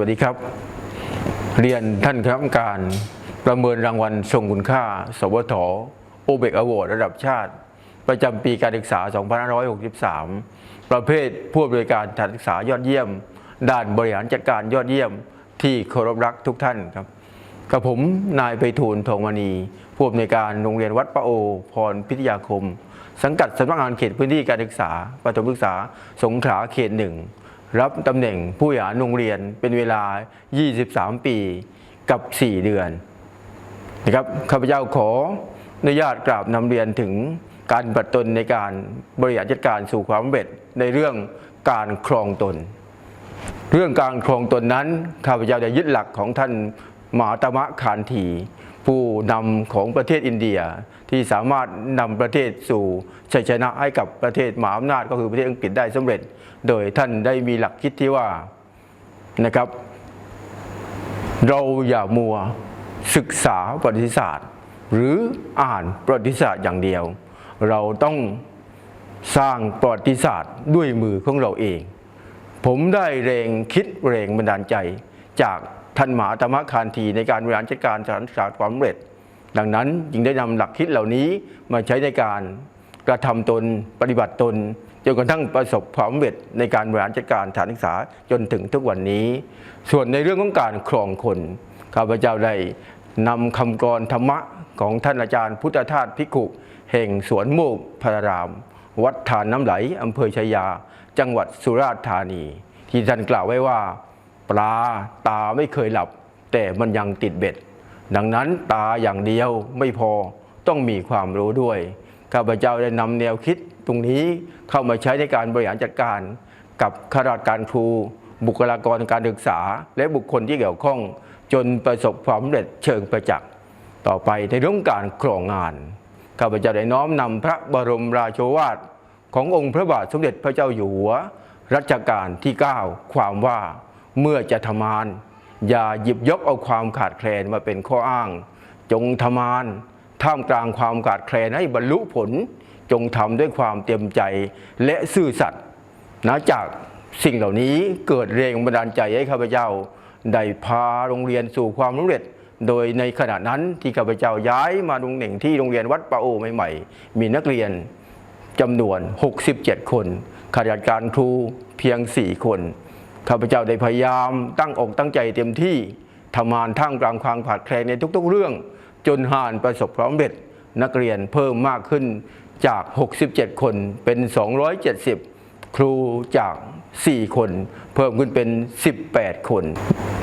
วัสดีครับ เรียนท่านคณะกรรมการประเมินรางวัลทรงคุณค่า สวทโอเบกอวอร์ดระดับชาติ ประจำปีการศึกษา 2563 ประเภทผู้บริการการศึกษายอดเยี่ยม ด้านบริหารจัดการยอดเยี่ยมที่เคารพรักทุกท่านครับกับผมนายไปทูลทองมณีผู้อำนวยการโรงเรียนวัดประโอ พรพิทยาคม สังกัดสำนักงานเขตพื้นที่การศึกษาประถมศึกษาสงขลาเขตหนึ่ง รับตำแหน่งผู้บริหารโรงเรียนเป็นเวลา 23 ปีกับ 4 เดือนนะครับข้าพเจ้าขออนุญาตกราบนำเรียนถึงการปฏิบัติตนในการบริหารจัดการสู่ความสำเร็จในเรื่องการครองตน เรื่องการครองตนนั้นข้าพเจ้าจะยึดหลักของท่านมหาตมะคานธี ผู้นำของประเทศอินเดียที่สามารถนำประเทศสู่ชัยชนะให้กับประเทศมหาอำนาจก็คือประเทศอังกฤษได้สำเร็จ โดยท่านได้มีหลักคิดที่ว่านะครับ เราอย่ามัวศึกษาประวัติศาสตร์ หรืออ่านประวัติศาสตร์อย่างเดียว เราต้องสร้างประวัติศาสตร์ด้วยมือของเราเอง ผมได้แรงคิดแรงบันดาลใจจาก ท่านมหาธรรมคานทีในการบริหารจัดการสถานศึกษาความสำเร็จ ดังนั้นจึงได้นำหลักคิดเหล่านี้มาใช้ในการกระทำตนปฏิบัติตนจนกระทั่งประสบความสำเร็จในการบริหารจัดการสถานศึกษาจนถึงทุกวันนี้ ส่วนในเรื่องของการครองคนข้าพเจ้าได้นำคำกรธรรมะของท่านอาจารย์พุทธทาสพิกุแห่งสวนโมกพระราม วัดฐานน้ำไหลอำเภอชายา จังหวัดสุราษฎร์ธานี ที่ท่านกล่าวไว้ว่า ปลาตาไม่เคยหลับ แต่มันยังติดเบ็ด ดังนั้นตาอย่างเดียวไม่พอต้องมีความรู้ด้วยข้าพเจ้าได้นำแนวคิดตรงนี้เข้ามาใช้ในการบริหารจัดการ กับข้าราชการครู บุคลากรการศึกษา และบุคคลที่เกี่ยวข้อง จนประสบความสำเร็จเชิงประจักษ์ต่อไปในเรื่องการครองงานข้าพเจ้าได้น้อมนำพระบรมราโชวาทขององค์พระบาทสมเด็จพระเจ้าอยู่หัวรัชกาลที่ 9 ความว่า เมื่อจะทำงาน อย่าหยิบยกเอาความขาดแคลนมาเป็นข้ออ้าง จงทำงาน ท่ามกลางความขาดแคลนให้บรรลุผล จงทำด้วยความเต็มใจและซื่อสัตย์นะจากสิ่งเหล่านี้เกิดแรงบันดาลใจให้ข้าพเจ้าได้พาโรงเรียนสู่ความสำเร็จ โดยในขณะนั้นที่ข้าพเจ้าย้ายมาตรงหนึ่งที่โรงเรียนวัดปะโอใหม่ๆ มีนักเรียนจำนวน 67 คนข้าราชการครูเพียง 4 คน ข้าพเจ้าได้พยายามตั้งอกตั้งใจเต็มที่ทำงานท่ามกลางความขาดแคลนในทุกๆ เรื่อง จนหานประสบความสำเร็จนักเรียนเพิ่มมากขึ้นจาก 67 คนเป็น 270 ครูจาก 4 คน เพิ่มขึ้นเป็น 18 คน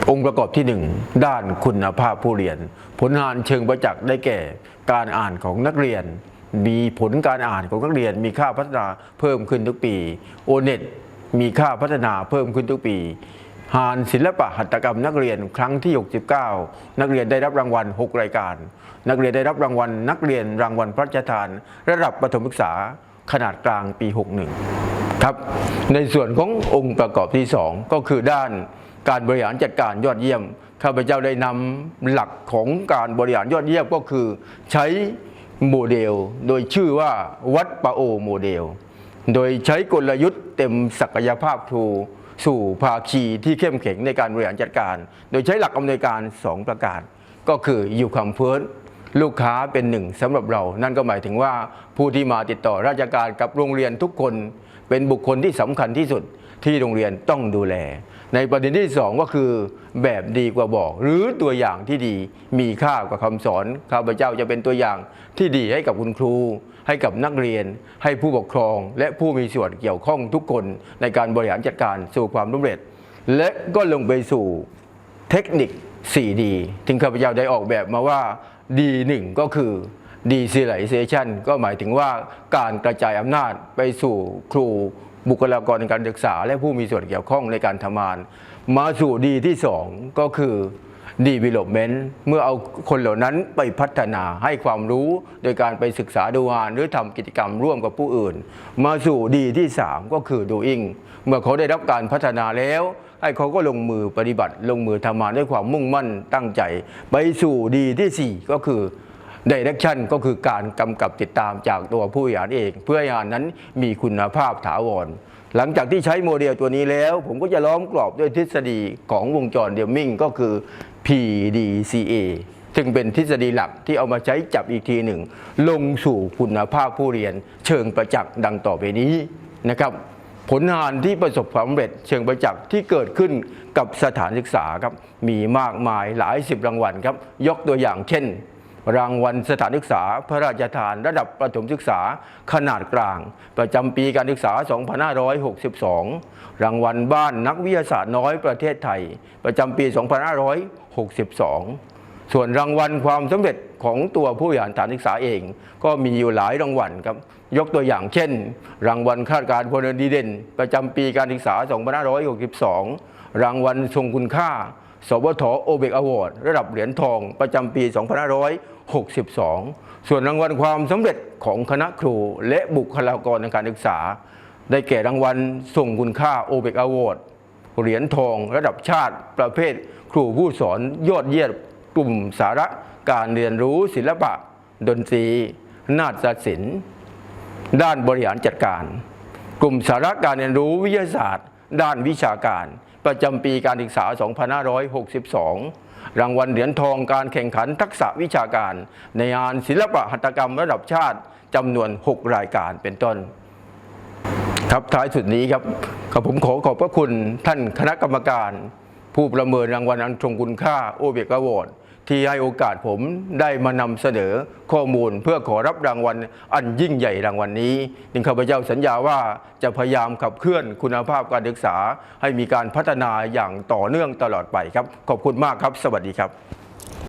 องค์ประกอบที่ 1 ด้านคุณภาพผู้เรียน ผลงานเชิงประจักษ์ได้แก่ การอ่านของนักเรียน มีผลการอ่านของนักเรียนมีค่าพัฒนาเพิ่มขึ้นทุกปีโอเน็ต มีค่าพัฒนาเพิ่มขึ้นทุกปีหานศิลปะหัตถกรรมนักเรียนครั้งที่ 69 นักเรียนได้รับรางวัล 6 รายการ นักเรียนได้รับรางวัล นักเรียนรางวัลพระราชทาน ระดับประถมศึกษาขนาดกลางปี 61 ครับ ในส่วนขององค์ประกอบที่ 2 ก็คือด้านการบริหารจัดการยอดเยี่ยม ข้าพเจ้าได้นำหลักของการบริหารยอดเยี่ยมก็คือ ใช้โมเดล โดยชื่อว่าวัดปะโอโมเดล โดยใช้กลยุทธ์เต็มศักยภาพทูสู่ภาคีที่เข้มแข็งในการบริหารจัดการ โดยใช้หลักอำนวยการ 2 ประการ ก็คืออยู่คำเฟิร์สลูกค้าเป็นหนึ่งสำหรับเรา นั่นก็หมายถึงว่าผู้ที่มาติดต่อราชการกับโรงเรียนทุกคน เป็นบุคคลที่สำคัญที่สุด ที่โรงเรียนต้องดูแล ในประเด็นที่ 2 ก็คือแบบดีกว่าบอก หรือตัวอย่างที่ดีมีค่ากว่าคำสอนข้าพเจ้าจะเป็นตัวอย่างที่ดีให้กับคุณครู ให้กับนักเรียน ให้ผู้ปกครอง และผู้มีส่วนเกี่ยวข้องทุกคนในการบริหารจัดการสู่ความสำเร็จและก็ลงไปสู่เทคนิค 4D ที่ข้าพเจ้าได้ออกแบบมาว่า D1 ก็คือ Decentralization ก็หมายถึงว่าการกระจายอำนาจไปสู่ครู บุคลากรในการศึกษา และผู้มีส่วนเกี่ยวข้องในการทำงาน มาสู่ดีที่2ก็คือ development เมื่อเอาคนเหล่านั้นไปพัฒนาให้ความรู้โดยการไปศึกษาดูงาน หรือทำกิจกรรมร่วมกับผู้อื่น มาสู่ดีที่ 3 ก็คือ doing เมื่อเขาได้รับการพัฒนาแล้ว ให้เขาก็ลงมือปฏิบัติ ลงมือทำงานด้วยความมุ่งมั่นตั้งใจ ไปสู่ดีที่ 4 ก็คือ Direction ก็คือการกำกับติดตามจากตัวผู้บริหารเอง เพื่อให้งานนั้นมีคุณภาพถาวร หลังจากที่ใช้โมเดลตัวนี้แล้ว ผมก็จะล้อมกรอบด้วยทฤษฎีของวงจรเดลมิงก็คือ PDCA ซึ่งเป็นทฤษฎีหลักที่เอามาใช้จับอีกทีหนึ่ง ลงสู่คุณภาพผู้เรียน เชิงประจักษ์ดังต่อไปนี้นะครับผลงานที่ประสบความสำเร็จเชิงประจักษ์ที่เกิดขึ้นกับสถานศึกษาครับมีมากมายหลายสิบรางวัลครับยกตัวอย่างเช่น รางวัลสถานศึกษา พระราชทานระดับประถมศึกษาขนาดกลาง ประจำปีการศึกษา 2562 รางวัลบ้านนักวิทยาศาสตร์น้อยประเทศไทย ประจำปี 2562 ส่วนรางวัลความสำเร็จของตัวผู้บริหารสถานศึกษาเอง ก็มีอยู่หลายรางวัลครับ ยกตัวอย่างเช่น รางวัลข้าราชการพลเรือนดีเด่น ประจำปีการศึกษา 2562 รางวัลทรงคุณค่าสวทโอเบกอวอร์ดระดับเหรียญทองประจำปี 2562 62 ส่วนรางวัลความสำเร็จของคณะครูและบุคลากรทางการศึกษา ได้แก่รางวัลทรงคุณค่าโอเบกอวอร์ดเหรียญทองระดับชาติประเภท ครูผู้สอนยอดเยี่ยมกลุ่มสาระการเรียนรู้ศิลปะ ดนตรี นาฏศิลป์ ด้านบริหารจัดการ กลุ่มสาระการเรียนรู้วิทยาศาสตร์ ด้านวิชาการ ประจำปีการศึกษา 2562 รางวัลเหรียญทองการแข่งขันทักษะวิชาการ ในงานศิลปะหัตถกรรมระดับชาติจำนวน 6 รายการเป็นต้น ครับท้ายสุดนี้ครับกับผมขอขอบพระคุณท่านคณะกรรมการ ผู้ประเมินรางวัลอันทรงคุณค่าโอเบกอวอร์ด ที่ให้โอกาสผมได้มานำเสนอข้อมูลเพื่อขอรับรางวัลอันยิ่งใหญ่รางวัลนี้ดิงข้าพเจ้าสัญญาว่าจะพยายามขับเคลื่อนคุณภาพการศึกษา ให้มีการพัฒนาอย่างต่อเนื่องตลอดไปครับ ขอบคุณมากครับ สวัสดีครับ